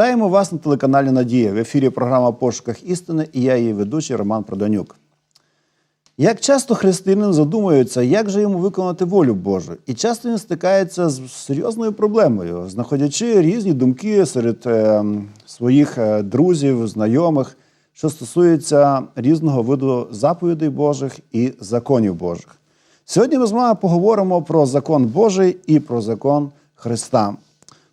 Вітаємо вас на телеканалі Надія. В ефірі програма Пошуках істини і я її ведучий Роман Проданюк. Як часто християнин задумується, як же йому виконати волю Божу, і часто він стикається з серйозною проблемою, знаходячи різні думки серед е, своїх е, друзів, знайомих, що стосується різного виду заповідей Божих і законів Божих. Сьогодні ми з вами поговоримо про закон Божий і про закон Христа.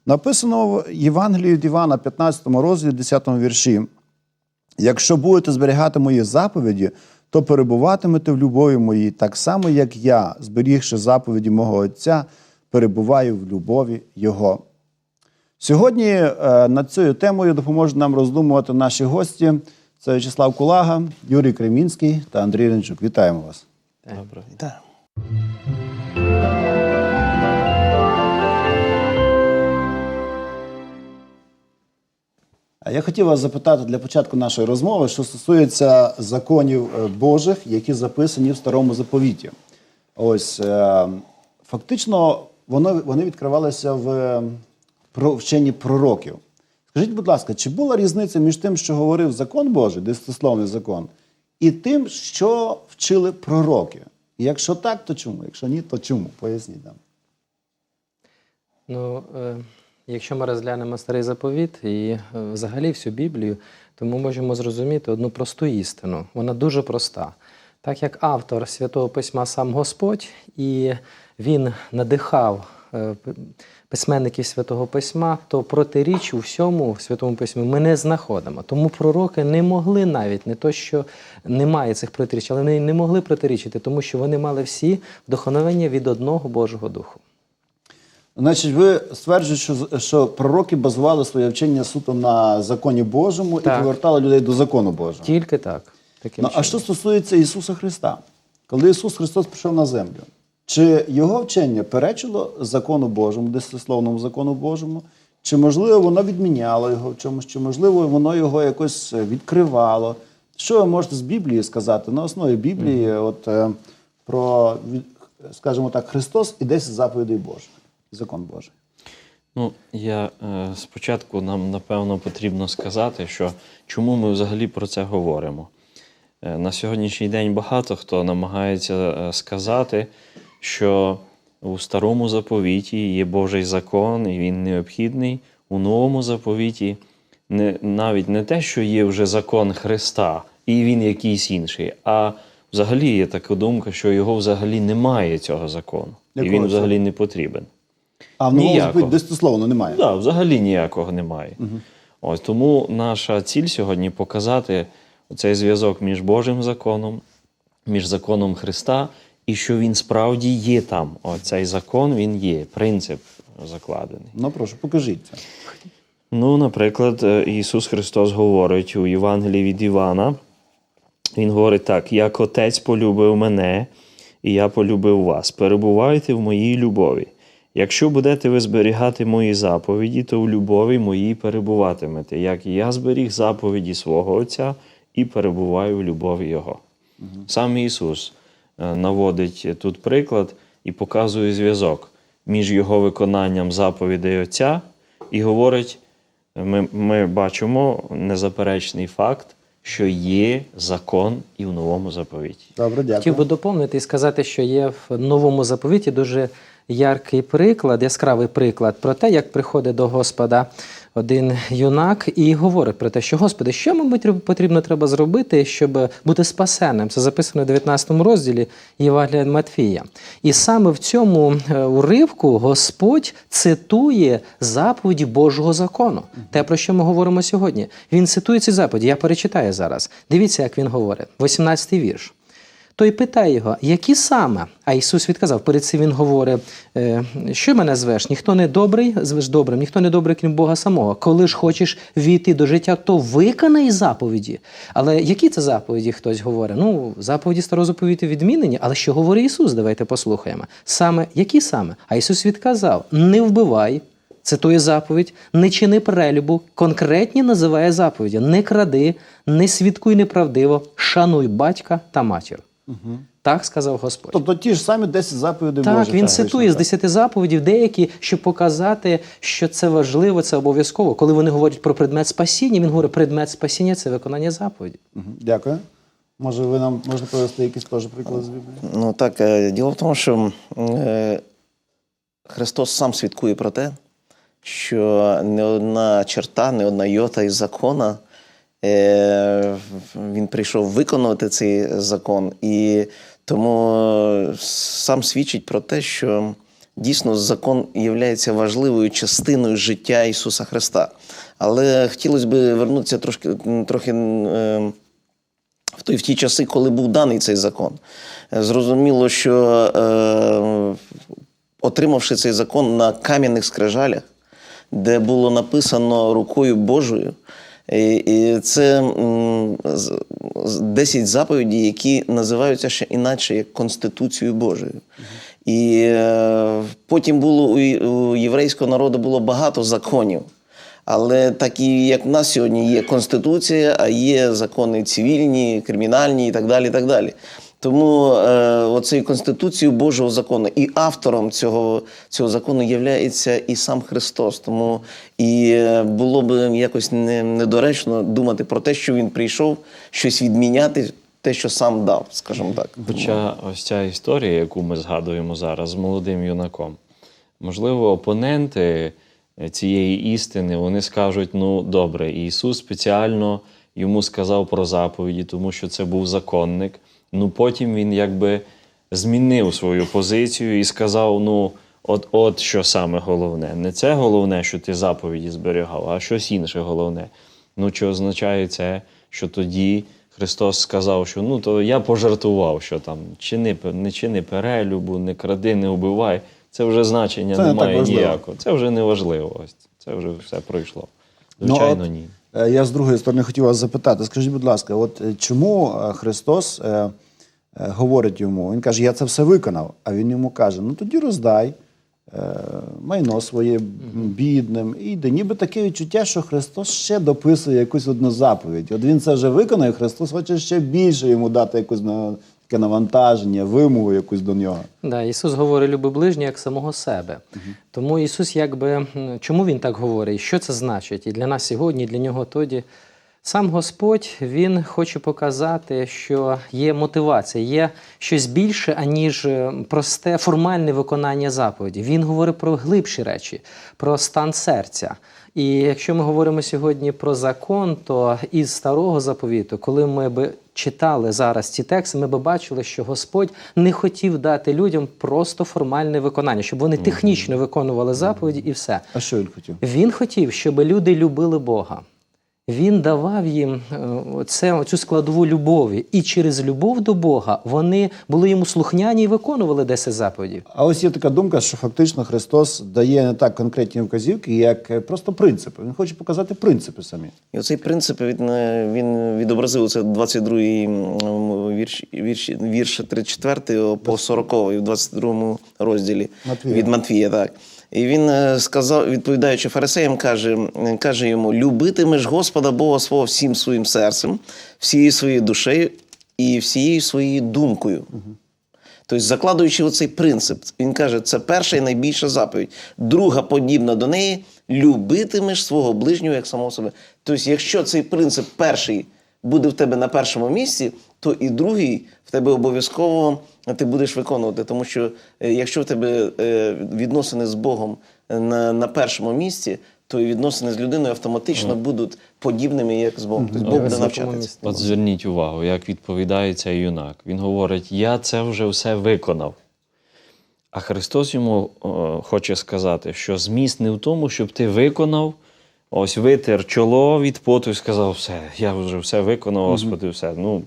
Написано в Євангелії від Івана, 15 розділі, 10 вірші. Якщо будете зберігати мої заповіді, то перебуватимете в любові моїй, так само, як я, зберігши заповіді мого Отця, перебуваю в любові Його. Сьогодні е, над цією темою допоможуть нам роздумувати наші гості. Це В'ячеслав Кулага, Юрій Кремінський та Андрій Ренчук. Вітаємо вас. Добре. Так. Я хотів вас запитати для початку нашої розмови, що стосується законів е, Божих, які записані в старому заповіті. Ось е, фактично вони відкривалися в вченні пророків. Скажіть, будь ласка, чи була різниця між тим, що говорив закон Божий, десятисловний закон, і тим, що вчили пророки? Якщо так, то чому? Якщо ні, то чому? Поясніть нам. Ну, е, якщо ми розглянемо старий заповіт і е, взагалі всю Біблію, то ми можемо зрозуміти одну просту істину. Вона дуже проста. Так як автор Святого Письма сам Господь, і він надихав е, письменників Святого Письма, то протиріч у всьому Святому Письмі ми не знаходимо. Тому пророки не могли навіть не то, що немає цих протиріч, але вони не могли протирічити, тому що вони мали всі вдохновення від одного Божого Духу. Значить, ви стверджуєте, що, що пророки базували своє вчення суто на законі Божому Так. і повертали людей до закону Божого. Тільки так. Таким Ну, а що стосується Ісуса Христа, коли Ісус Христос прийшов на землю, чи його вчення перечило закону Божому, десятисловному закону Божому, чи можливо воно відміняло його в чомусь, чи можливо воно його якось відкривало? Що ви можете з Біблії сказати на основі Біблії, от е, про скажімо так, Христос і 10 заповідей Божих, закон Божий? Ну, я е, спочатку нам напевно потрібно сказати, що чому ми взагалі про це говоримо. Е, на сьогоднішній день багато хто намагається е, сказати, що у старому заповіті є Божий закон, і він необхідний. У новому заповіті не, навіть не те, що є вже закон Христа, і він якийсь інший, а взагалі є така думка, що його взагалі немає цього закону, і Якого він взагалі не потрібен. А в новому Ніякого. заповіті десятисловно немає. Да, взагалі ніякого немає. Ось тому наша ціль сьогодні показати цей зв'язок між Божим законом, між законом Христа, і що він справді є там. Оцей закон він є, принцип закладений. Ну, прошу, покажіть це. Ну, наприклад, е, Ісус Христос говорить у Євангелії від Івана. Він говорить так: як Отець полюбив мене, і я полюбив вас. Перебувайте в моїй любові. Якщо будете ви зберігати мої заповіді, то в любові моїй перебуватимете, як і я зберіг заповіді свого Отця і перебуваю в любові Його. Сам Ісус е, наводить тут приклад і показує зв'язок між Його виконанням заповідей Отця і говорить: ми, ми бачимо незаперечний факт, що є закон і в новому заповіті. Добре, дякую. Хотів би доповнити і сказати, що є в новому заповіті дуже яркий приклад, яскравий приклад про те, як приходить до Господа один юнак і говорить про те, що Господи, що мабуть потрібно треба зробити, щоб бути спасенним. Це записано в 19 розділі Євангелія Матфія. І саме в цьому е, уривку Господь цитує заповіді Божого закону. Те, про що ми говоримо сьогодні. Він цитує ці заповіді. Я перечитаю зараз. Дивіться, як він говорить. 18 вірш. Той питає його, які саме? А Ісус відказав, перед цим Він говорить, «Е, що мене звеш? Ніхто не добрий, звеш добрим, ніхто не добрий, крім Бога самого. Коли ж хочеш війти до життя, то виконай заповіді. Але які це заповіді? Хтось говорить? Ну, заповіді старого заповіті відмінені, але що говорить Ісус? Давайте послухаємо. Саме які саме? А Ісус відказав: не вбивай. Цитує заповідь, не чини перелюбу, конкретні називає заповіді: не кради, не свідкуй неправдиво, шануй батька та матір. Так сказав Господь. Тобто ті ж самі 10 заповідей Так, Божих. він Так, цитує з так. десяти заповідей деякі, щоб показати, що це важливо, це обов'язково. Коли вони говорять про предмет спасіння, він говорить, предмет спасіння це виконання заповідей. Мгм. Дякую. Може, ви нам можете привести якийсь теж приклад з Біблії? Ну так, е, діло в тому, що е, Христос сам свідкує про те, що не одна черта, не одна йота із закона. Е, Він прийшов виконувати цей закон, і тому е, сам свідчить про те, що дійсно закон є важливою частиною життя Ісуса Христа. Але хотілося б вернутися трошки трохи. е, в той в ті часи, коли був даний цей закон. Зрозуміло, що отримавши цей закон на кам'яних скрижалях, де було написано рукою Божою, і, і це м, з- з- 10 заповідей, які називаються ще інакше як Конституцією Божою. І е, потім було у, єврейського народу було багато законів. Але так і як в нас сьогодні є конституція, а є закони цивільні, кримінальні і так далі. І так далі. Тому е, оцею конституцією Божого закону і автором цього, цього закону є і сам Христос. Тому і е, було б якось не, недоречно думати про те, що він прийшов щось відміняти, те, що сам дав, скажімо так. Хоча ось ця історія, яку ми згадуємо зараз з молодим юнаком, можливо, опоненти цієї істини вони скажуть: ну добре, Ісус спеціально йому сказав про заповіді, тому що це був законник. Ну потім він якби змінив свою позицію і сказав: ну, от, от що саме головне. Не це головне, що ти заповіді зберігав, а щось інше головне. Ну, чи означає це, що тоді Христос сказав, що ну то я пожартував, що там чини, не чини перелюбу, не кради, не убивай. Це вже значення Це немає ніякого. Це вже не важливо. Ось це вже все пройшло. Ну, Звичайно, от, ні. Е, Я з другої сторони хотів вас запитати. Скажіть, будь ласка, от е, чому е, Христос говорить йому? Він каже, я це все виконав. А він йому каже: ну тоді роздай майно своє бідним. І йде. Ніби таке відчуття, що Христос ще дописує якусь одну заповідь. От він це вже виконав, і Христос хоче ще більше йому дати якусь таке навантаження, вимогу якусь до нього. Да, Ісус говорить люби ближнього як самого себе. Тому Ісус, якби чому Він так говорить? Що це значить? І для нас сьогодні, і для нього тоді. Сам Господь Він хоче показати, що є мотивація, є щось більше, аніж е, просте формальне виконання заповіді. Він говорить про глибші речі, про стан серця. І якщо ми говоримо сьогодні про закон, то із старого заповіту, коли ми би читали зараз ці тексти, ми би бачили, що Господь не хотів дати людям просто формальне виконання, щоб вони технічно виконували заповіді і все. А що він хотів? Він хотів, щоб люди любили Бога. Він давав їм е, це, цю складову любові. І через любов до Бога вони були йому слухняні і виконували 10 заповідей. А ось є така думка, що фактично Христос дає не так конкретні вказівки, як е, просто принципи. Він хоче показати принципи самі. І оцей принцип він, е, він відобразив це 22-й м, вірш, вірш, вірш 34 по 40 в 22 розділі Матвія. від Матвія. Так. І він е, сказав, відповідаючи фарисеям, каже, каже йому: любитимеш Господа Бога свого всім своїм серцем, всією своєю душею і всією своєю думкою. Тобто, закладуючи оцей принцип, він каже, це перша і найбільша заповідь. Друга, подібна до неї, любитимеш свого ближнього як самого себе. Тобто, якщо цей принцип перший буде в тебе на першому місці, то і другий в тебе обов'язково ти будеш виконувати. Тому що е, якщо в тебе е, відносини з Богом на, на першому місці, то і відносини з людиною автоматично будуть подібними, як з Богом. Тобто Бог буде навчатися. От зверніть увагу, як відповідає цей юнак. Він говорить: Я це вже все виконав. А Христос йому о, хоче сказати, що зміст не в тому, щоб ти виконав, ось витер чоло від поту і сказав, все, я вже все виконав, Господи, все. Ну,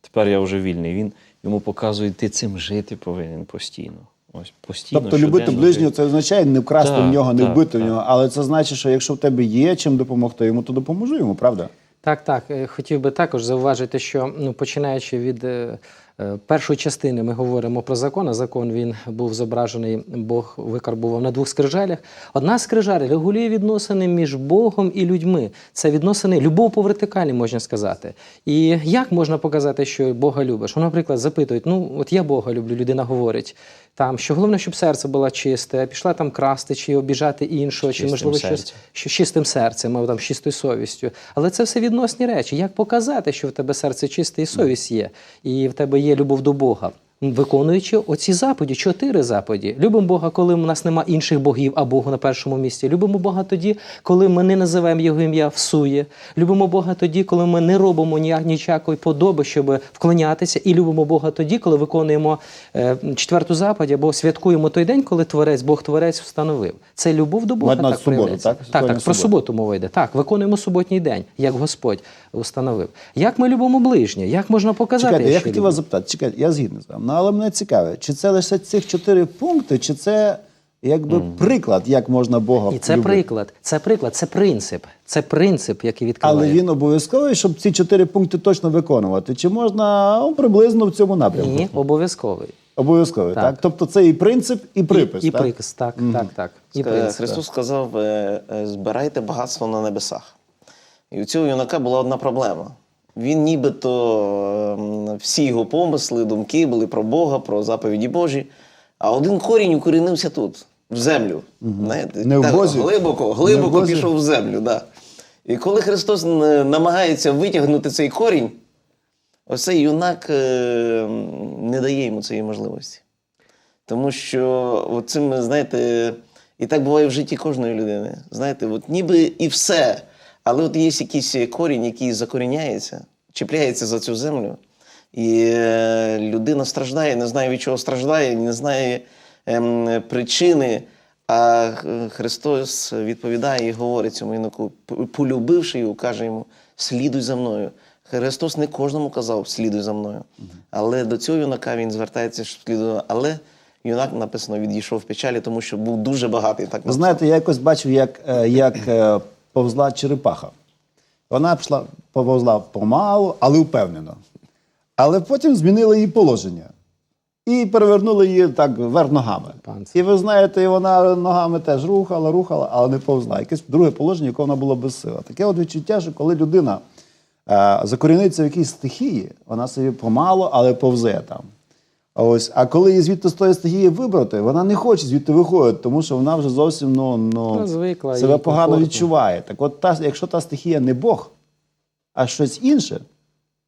тепер я вже вільний. Він йому показує, ти цим жити повинен постійно. Ось постійно. Тобто любити щоденно ближнього це означає не вкрасти Так, в нього, не так, вбити в так. нього. Але це значить, що якщо в тебе є чим допомогти йому, то допоможи йому, правда? Так, так. Е, Хотів би також зауважити, що ну, починаючи від е, Е, Першої частини ми говоримо про закон, а закон він був зображений, Бог викарбував на двох скрижалях. Одна скрижаль регулює відносини між Богом і людьми. Це відносини любов по вертикалі, можна сказати. І як можна показати, що Бога любиш? Ну, наприклад, запитують: ну от я Бога люблю, людина говорить. Там що головне, щоб серце було чисте, пішла там красти чи обіжати іншого, чи можливо щось що чистим серцем, або там чистою совістю. Але це все відносні речі. Як показати, що в тебе серце чисте і совість є, і в тебе є любов до Бога? Виконуючи оці заповіді, чотири заповіді. Любимо Бога, коли у нас нема інших богів, а Богу на першому місці. Любимо Бога тоді, коли ми не називаємо Його ім'я всує. Любимо Бога тоді, коли ми не робимо ніяк- ніякої подоби, щоб вклонятися. І любимо Бога тоді, коли виконуємо е, четверту заповідь або святкуємо той день, коли Творець, Бог Творець встановив. Це любов до Бога. Так суботу, так? Так, так, про суботу мова йде. Так, виконуємо суботній день, як Господь установив. Як ми любимо ближнє? Як можна показати? Чекайте, я що хотів вас запитати, чекайте, я згідний з вами. Ну, але мене цікавить, чи це лише цих чотири пункти, чи це якби приклад, як можна Бога І це любити? приклад, це приклад, це принцип. Це принцип, який відкриває. Але він обов'язковий, щоб ці чотири пункти точно виконувати. Чи можна ну, приблизно в цьому напрямку? Ні, обов'язковий. Обов'язковий, так. Так. Тобто це і принцип, і припис. І, і так? приказ, так, так, так. І Ска- принцип. Христос сказав: е, е, збирайте багатство на небесах. І у цього юнака була одна проблема. Він нібито ем, всі його помисли, думки були про Бога, про заповіді Божі. А один корінь укорінився тут, в землю. Знаєте, Не в так, Бозі? глибоко, Не в Бозі? пішов в землю. Да. І коли Христос намагається витягнути цей корінь, ось цей юнак е, не дає йому цієї можливості. Тому що цим, знаєте, і так буває в житті кожної людини. Знаєте, от ніби і все, але от є якийсь корінь, який закоріняється, чіпляється за цю землю. І е, людина страждає, не знає від чого страждає, не знає ем, причини. А Христос відповідає і говорить цьому юнаку, полюбивши його, каже йому: слідуй за мною. Христос не кожному казав, слідуй за мною. Але до цього юнака він звертається, що слідує. Але юнак написано відійшов в печалі, тому що був дуже багатий. Так Ви знаєте, я якось бачив, як, е, як е, повзла черепаха. Вона пішла, повзла помалу, але впевнено. Але потім змінили її положення. І перевернули її так вверх ногами. І ви знаєте, і вона ногами теж рухала, рухала, але не повзла. Якесь друге положення, яке вона була без сили. Таке от відчуття, що коли людина е, закоріниться в якійсь стихії, вона собі помало, але повзе там. А ось, а коли її звідти з тої стихії вибрати, вона не хоче звідти виходити, тому що вона вже зовсім ну, ну, Ну, звикла, себе погано комфортно. відчуває. Так от, та, якщо та стихія не Бог, а щось інше,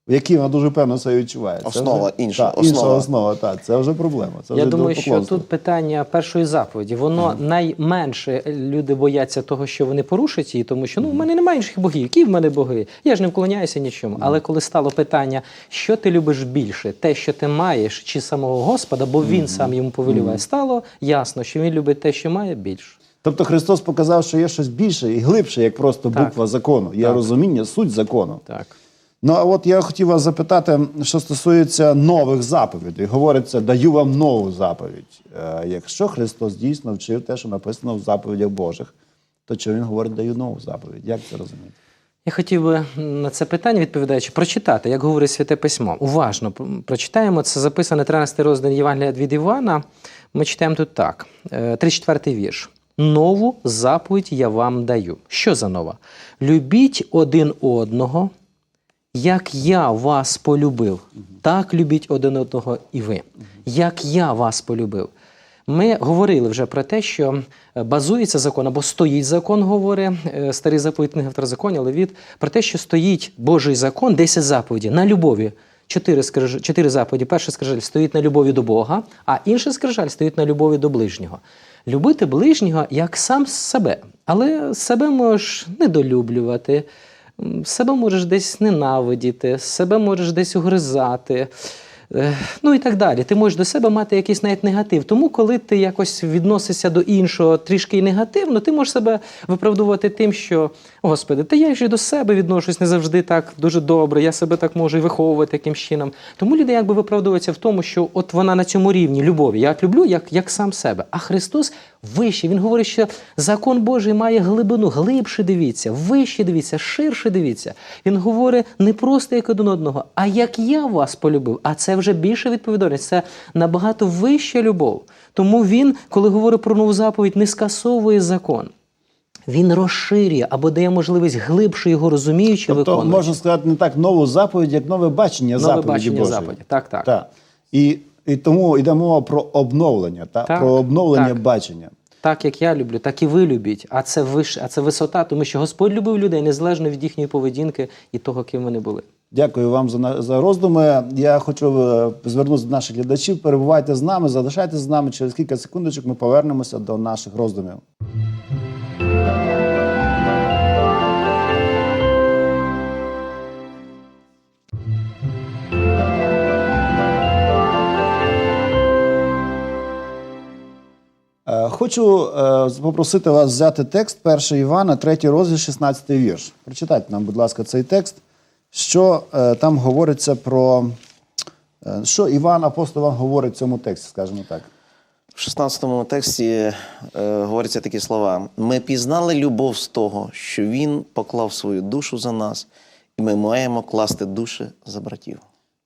в якій вона дуже певно себе відчуває. це Основа вже, інша, та, інша основа. основа, так, це вже проблема. Це Я вже думаю, що тут питання першої заповіді. Воно найменше люди бояться того, що вони порушать її, тому що ну в мене немає інших богів. Які в мене боги? Я ж не вклоняюся нічому. Але коли стало питання, що ти любиш більше, те, що ти маєш, чи самого Господа, бо він сам йому повеліває, стало ясно, що він любить те, що має більше. Тобто Христос показав, що є щось більше і глибше, як просто Так. буква закону. Є Так. розуміння, суть закону. Так. Ну а от я хотів вас запитати, що стосується нових заповідей. Говориться, даю вам нову заповідь. Е, якщо Христос дійсно вчив те, що написано в заповідях Божих, то чому він говорить, даю нову заповідь? Як це розуміти? Я хотів би на це питання, відповідаючи, прочитати, як говорить Святе Письмо. Уважно прочитаємо. Це записано 13 розділ Євангелія від Івана. Ми читаємо тут так: Е, 34 вірш. Нову заповідь я вам даю. Що за нова? Любіть один одного, як я вас полюбив, так любіть один одного і ви. Як я вас полюбив. Ми говорили вже про те, що е, базується закон або стоїть закон, говорить е, старий заповідь книги второзаконня, Левіт, про те, що стоїть Божий закон, 10 заповідей на любові. Чотири, скриж... Чотири заповіді. Перша скрижаль стоїть на любові до Бога, а інша скрижаль стоїть на любові до ближнього. Любити ближнього як сам себе, але себе можеш недолюблювати, себе можеш десь ненавидіти, себе можеш десь угризати. Е, Ну і так далі. Ти можеш до себе мати якийсь навіть негатив. Тому, коли ти якось відносишся до іншого трішки негативно, ти можеш себе виправдувати тим, що Господи, та я ж і до себе відношусь не завжди так дуже добре, я себе так можу і виховувати якимсь чином. Тому люди якби виправдовуються в тому, що от вона на цьому рівні любові. Я люблю як, як сам себе. А Христос вище. Він говорить, що закон Божий має глибину, глибше дивіться, вище дивіться, ширше дивіться. Він говорить не просто як один одного, а як я вас полюбив. А це вже більша відповідальність, це набагато вища любов. Тому він, коли говорить про нову заповідь, не скасовує закон. Він розширює або дає можливість глибше його розуміючи Тобто, виконувати. можна сказати, не так нову заповідь, як нове бачення Нове заповіді бачення Божої. заповіді. Так, так. Так. І, і тому йде мова про обновлення, та? Так, про обновлення так. бачення. Так як я люблю, так і ви любіть. А це виш, а це висота, тому що Господь любив людей незалежно від їхньої поведінки і того, ким вони були. Дякую вам за, за роздуми. Я хочу е, звернутися до наших глядачів. Перебувайте з нами, залишайтеся з нами. Через кілька секундочок ми повернемося до наших роздумів. Хочу е, попросити вас взяти текст 1 Івана, 3 розділ, 16 вірш. Прочитайте нам, будь ласка, цей текст. Що е, там говориться про. е, що Іван, апостол Іван говорить в цьому тексті, скажімо так. В 16 тексті е, говоряться такі слова: ми пізнали любов з того, що він поклав свою душу за нас, і ми маємо класти душі за братів.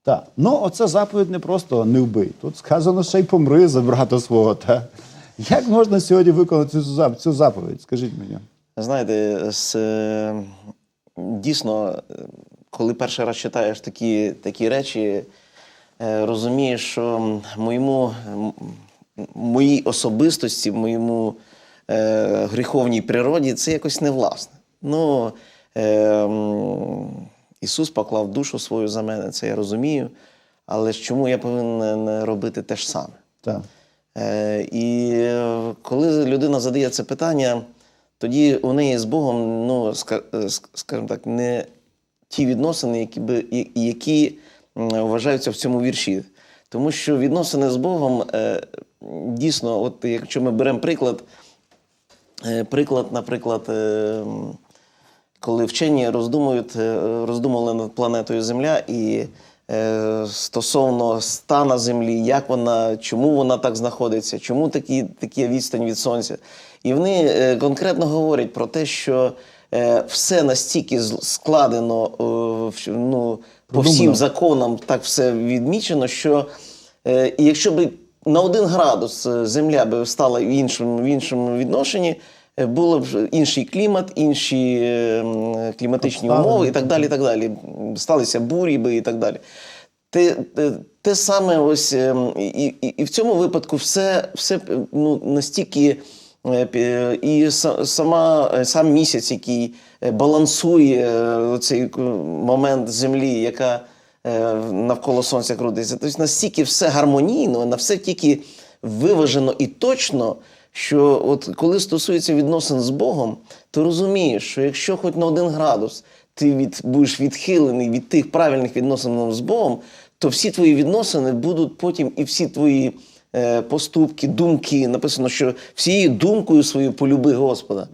Так. Ну, оце заповідь не просто не вбий. Тут сказано, ще й помри за брата свого. Та? Як можна сьогодні виконати цю, зап- цю заповідь? Скажіть мені. Знаєте, з, е, дійсно, е, коли перший раз читаєш такі, такі речі, е, розумієш, що моєму, моїй особистості, моєму е, гріховній природі це якось не власне. Ну, Ісус поклав душу свою за мене, це я розумію. Але ж чому я повинен робити те ж саме? Так. Е, І е, коли людина задає це питання, тоді у неї з Богом, ну, е, ск- скажімо так, не ті відносини, які, би, які вважаються в цьому вірші. Тому що відносини з Богом е, дійсно, от якщо ми беремо приклад, е, приклад, наприклад, е, коли вчені роздумують, е, роздумували над планетою Земля і е, стосовно стана Землі, як вона, чому вона так знаходиться, чому такі, такі відстань від Сонця. І вони е, конкретно говорять про те, що е, все настільки складено е, ну, по всім законам, так все відмічено, що е, якщо б на один градус е, Земля би стала в іншому, в іншому відношенні, е, було б інший клімат, інші е, кліматичні Обставини. умови і так далі. і так далі. Сталися бурі би і так далі. Те, те, те саме ось ем, і, і, і в цьому випадку все, все ну, настільки е, і сама, е, сам місяць, який балансує цей момент землі, яка навколо сонця крутиться. Тобто настільки все гармонійно, на все тільки виважено і точно, що от коли стосується відносин з Богом, то розумієш, що якщо хоч на один градус ти від, будеш відхилений від тих правильних відносин з Богом, то всі твої відносини будуть потім і всі твої е, поступки, думки. Написано, що всією думкою свою полюби Господа.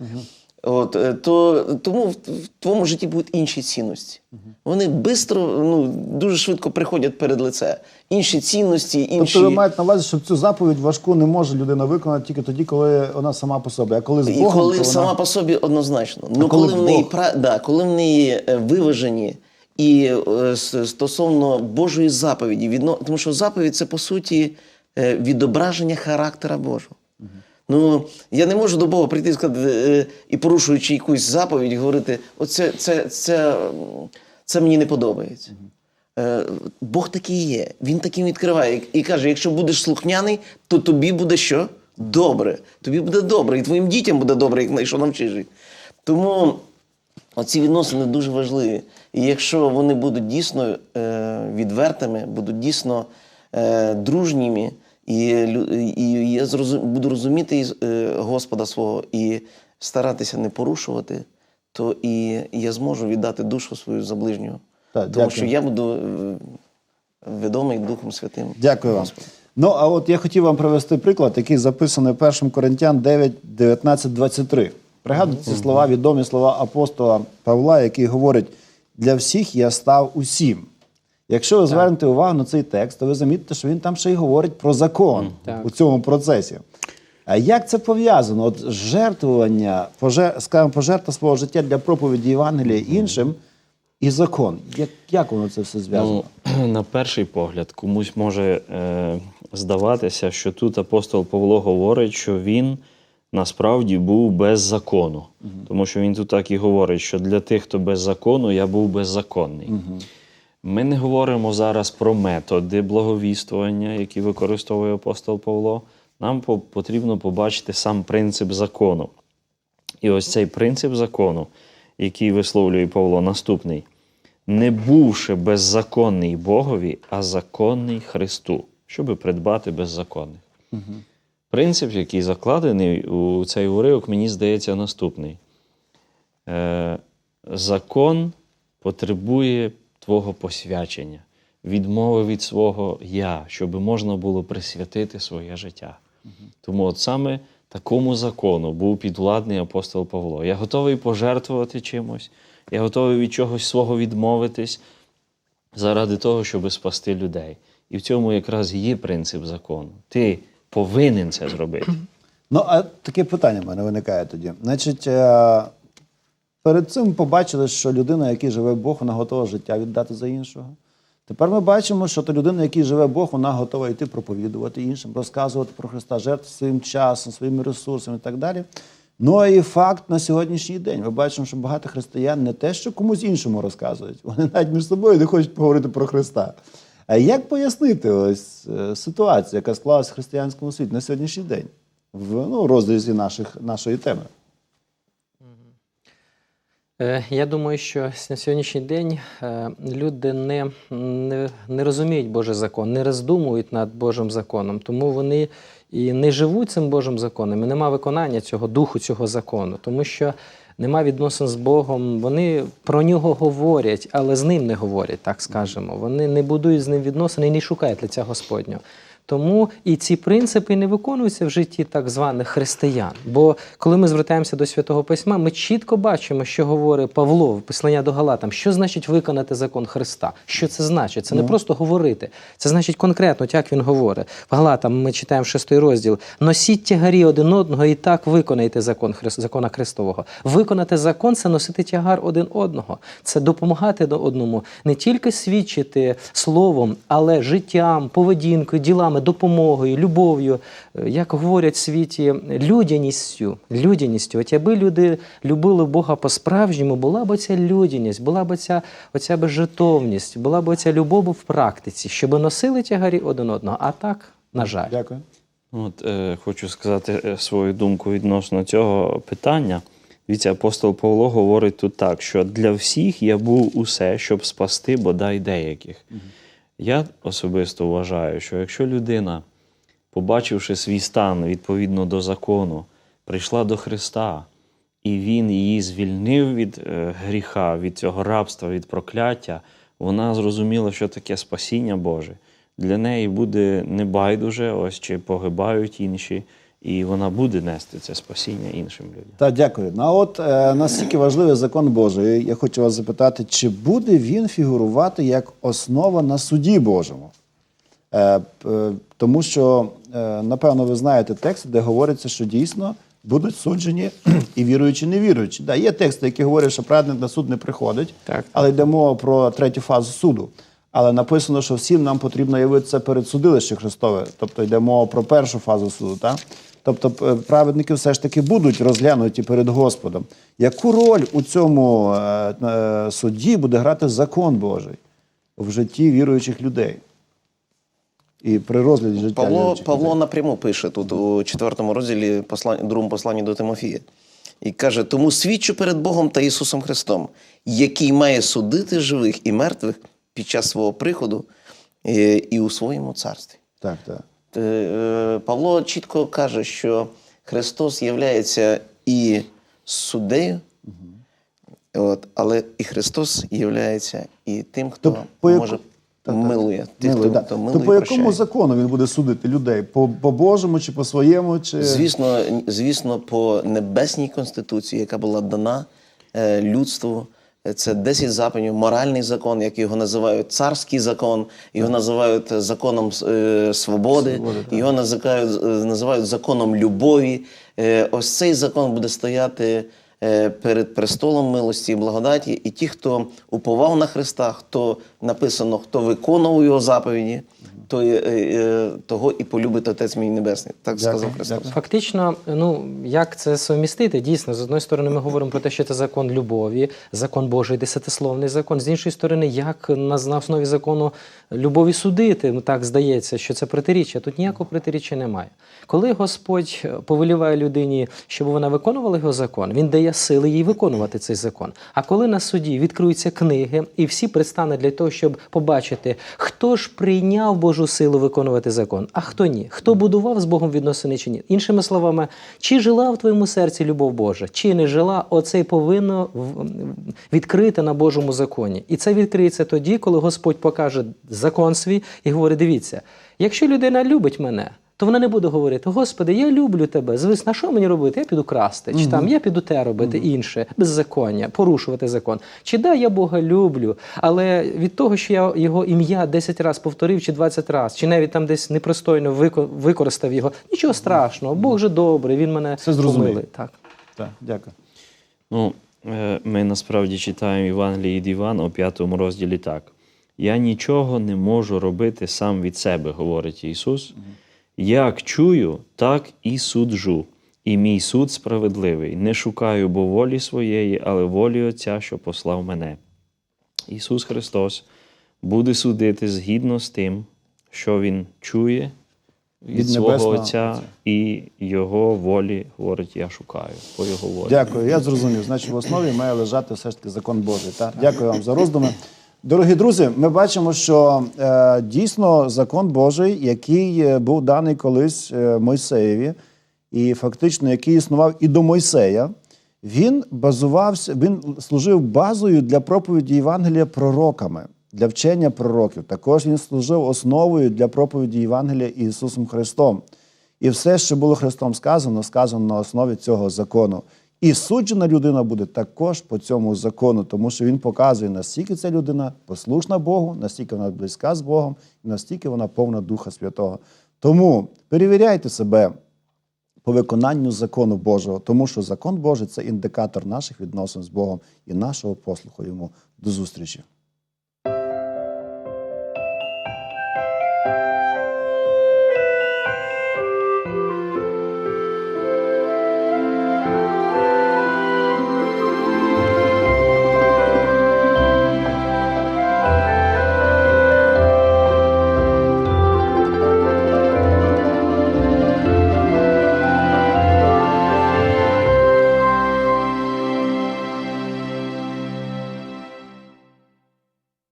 От, е, то, тому в, в твоєму житті будуть інші цінності. Вони швидко, ну, дуже швидко приходять перед лице. Інші цінності, інші. Тобто ви маєте на увазі, що цю заповідь важку не може людина виконати тільки тоді, коли вона сама по собі. А коли з І коли то сама вона... по собі однозначно. Ну, коли коли, в неї пра... да, коли в неї е, виважені і е, стосовно Божої заповіді, відно... тому що заповідь це по суті е, відображення характера Божого. Ну, я не можу до Бога прийти і сказати, е, і порушуючи якусь заповідь, говорити: оце це, це, це мені не подобається. Е, Бог такий є. Він таким відкриває. І каже: якщо будеш слухняний, то тобі буде що? Добре. Тобі буде добре, і твоїм дітям буде добре, як якщо навчиш. Тому оці відносини дуже важливі. І якщо вони будуть дійсно е, відвертими, будуть дійсно е, дружніми, і, і я зрозум, буду розуміти е, Господа свого і старатися не порушувати, то і я зможу віддати душу свою за ближнього. Так, Тому дякую. що я буду е, відомий Духом Святим. Дякую вам. Ну, а от я хотів вам привести приклад, який записаний 1 Коринтян 9, 19, 23. Пригадуйте ці слова, відомі слова апостола Павла, який говорить: для всіх я став усім. Якщо ви звернете увагу на цей текст, то ви замітите, що він там ще й говорить про закон Так. у цьому процесі. А як це пов'язано? От жертвування, поже- скажімо, пожертва свого життя для проповіді Євангелія іншим, і закон. Як, як воно це все зв'язано? Ну, на перший погляд, комусь може е, здаватися, що тут апостол Павло говорить, що він насправді був без закону. Тому що він тут так і говорить, що для тих, хто без закону, я був беззаконний. Ми не говоримо зараз про методи благовіствування, які використовує апостол Павло. Нам потрібно побачити сам принцип закону. І ось цей принцип закону, який висловлює Павло, наступний: не бувши беззаконний Богові, а законний Христу, щоби придбати беззаконних. Принцип, який закладений у цей уривок, мені здається, наступний. Е, закон потребує твого посвячення, відмови від свого я, щоб можна було присвятити своє життя. Тому от саме такому закону був підвладний апостол Павло. Я готовий пожертвувати чимось, я готовий від чогось свого відмовитись заради того, щоб спасти людей. І в цьому якраз є принцип закону. Ти повинен це зробити. Ну, а таке питання в мене виникає тоді. Значить, е, перед цим побачили, що людина, який живе Бог, вона готова життя віддати за іншого. Тепер ми бачимо, що та людина, який живе Бог, вона готова йти проповідувати іншим, розказувати про Христа, жертв своїм часом, своїми ресурсами і так далі. Ну і факт на сьогоднішній день. Ми бачимо, що багато християн не те, що комусь іншому розказують, вони навіть між собою не хочуть поговорити про Христа. А як пояснити ось е, ситуацію, яка склалась в християнському світі на сьогоднішній день? в ну, розрізі наших, нашої теми. Е, Я думаю, що на сьогоднішній день е, люди не, не, не розуміють Божий закон, не роздумують над Божим законом, тому вони і не живуть цим Божим законом, і нема виконання цього духу, цього закону, тому що нема відносин з Богом. Вони про нього говорять, але з ним не говорять, так скажемо. Вони не будують з ним відносини і не шукають лиця Господнього. Тому і ці принципи не виконуються в житті так званих християн. Бо коли ми звертаємося до святого письма, ми чітко бачимо, що говорить Павло в послання до Галатам, що значить виконати закон Христа. Що це значить? Це не просто говорити, це значить конкретно, як він говорить. В Галатам ми читаємо шостий розділ: носіть тягарі один одного і так виконайте закон Хрис- закона Христового. Виконати закон це носити тягар один одного, це допомагати до одному, не тільки свідчити словом, але життям, поведінкою, ділами, допомогою, любов'ю, е, як говорять в світі, людяністю. людяністю. От якби люди любили Бога по-справжньому, була б оця людяність, була б оця, оця б жертовність, була б оця любов в практиці, щоб носили тягарі один одного. А так, на жаль. Дякую. От, е, хочу сказати е, свою думку відносно цього питання. Дивіться, апостол Павло говорить тут так, що для всіх я був усе, щоб спасти бодай деяких. Я особисто вважаю, що якщо людина, побачивши свій стан відповідно до закону, прийшла до Христа, і Він її звільнив від е, гріха, від цього рабства, від прокляття, вона зрозуміла, що таке спасіння Боже. Для неї буде небайдуже, ось чи погибають інші, і вона буде нести це спасіння іншим людям. Так, дякую. Ну, а от е, наскільки важливий закон Божий, я хочу вас запитати, чи буде він фігурувати як основа на суді Божому? Е, е, тому що, е, напевно, ви знаєте текст, де говориться, що дійсно будуть суджені і віруючі, і невіруючі. Да, є тексти, які говорять, що праведник на суд не приходить, Так. але йде мова про третю фазу суду. Але написано, що всім нам потрібно явитися перед судилищем Христове, тобто йде мова про першу фазу суду. Так? Тобто праведники все ж таки будуть розглянуті перед Господом. Яку роль у цьому е, е, суді буде грати закон Божий в житті віруючих людей? І при розгляді життя Павло, віруючих Павло людей? напряму пише тут у четвертому розділі послання, другому посланні до Тимофія. І каже: тому свідчу перед Богом та Ісусом Христом, який має судити живих і мертвих під час свого приходу е, і у своєму царстві. Так, так. Е, е, Павло чітко каже, що Христос є і суддею, от, але і Христос є і тим, хто То яку- може так. милує. Тих, Милує, хто, да. хто То по якому прощає. закону він буде судити людей? По, по Божому чи по своєму? Чи... Звісно, звісно, по небесній конституції, яка була дана е, людству. Це 10 заповідей, моральний закон, як його називають царський закон, його називають законом е, свободи, його називають, е, називають законом любові. Е, ось цей закон буде стояти е, перед престолом милості і благодаті, і ті, хто уповав на Христа, хто написано, хто виконував його заповіді, то, е, е, того і полюбить Отець мій Небесний. Так Дякую, сказав Христос. дякую. Фактично, ну як це совмістити? Дійсно, з одної сторони, ми говоримо про те, що це закон любові, закон Божий, десятисловний закон. З іншої сторони, як на, на основі закону любові судити? Ну так здається, що це протиріччя. Тут ніякого протиріччя немає. Коли Господь повеліває людині, щоб вона виконувала його закон, він дає сили їй виконувати цей закон. А коли на суді відкриються книги, і всі предстануть для того, щоб побачити, хто ж прийняв Божу силу виконувати закон, а хто ні, хто будував з Богом відносини чи ні. Іншими словами, чи жила в твоєму серці любов Божа, чи не жила, оце й повинно відкрити на Божому законі. І це відкриється тоді, коли Господь покаже закон свій і говорить: дивіться, якщо людина любить мене. То вона не буде говорити: Господи, я люблю тебе. Звись, на що мені робити? Я піду красти, чи там я піду те робити інше, беззаконня, порушувати закон. Чи да, я Бога люблю, але від того, що я його ім'я 10 разів повторив, чи 20 разів, чи навіть там десь непристойно використав його, нічого страшного. Бог же добрий, він мене Все зрозуміє. помилує. Так. Так, дякую. Ну, е, ми насправді читаємо Євангелії від Івана у п'ятому розділі так. Я нічого не можу робити сам від себе, говорить Ісус. Як чую, так і суджу. І мій суд справедливий. Не шукаю бо волі своєї, але волі Отця, що послав мене. Ісус Христос буде судити згідно з тим, що Він чує від, Від свого Небесного Отця Отця. і Його волі, говорить, я шукаю по Його волі. Дякую, я зрозумів. Значить, в основі має лежати все ж таки закон Божий. Так? Дякую вам за роздуми. Дорогі друзі, ми бачимо, що е, дійсно закон Божий, який е, був даний колись е, Мойсеєві, і фактично який існував і до Мойсея, він базувався, він служив базою для проповіді Євангелія пророками, для вчення пророків. Також він служив основою для проповіді Євангелія Ісусом Христом. І все, що було Христом сказано, сказано на основі цього закону. І суджена людина буде також по цьому закону, тому що він показує, наскільки ця людина послушна Богу, наскільки вона близька з Богом, і наскільки вона повна Духа Святого. Тому перевіряйте себе по виконанню закону Божого, тому що закон Божий це індикатор наших відносин з Богом і нашого послуху йому. До зустрічі.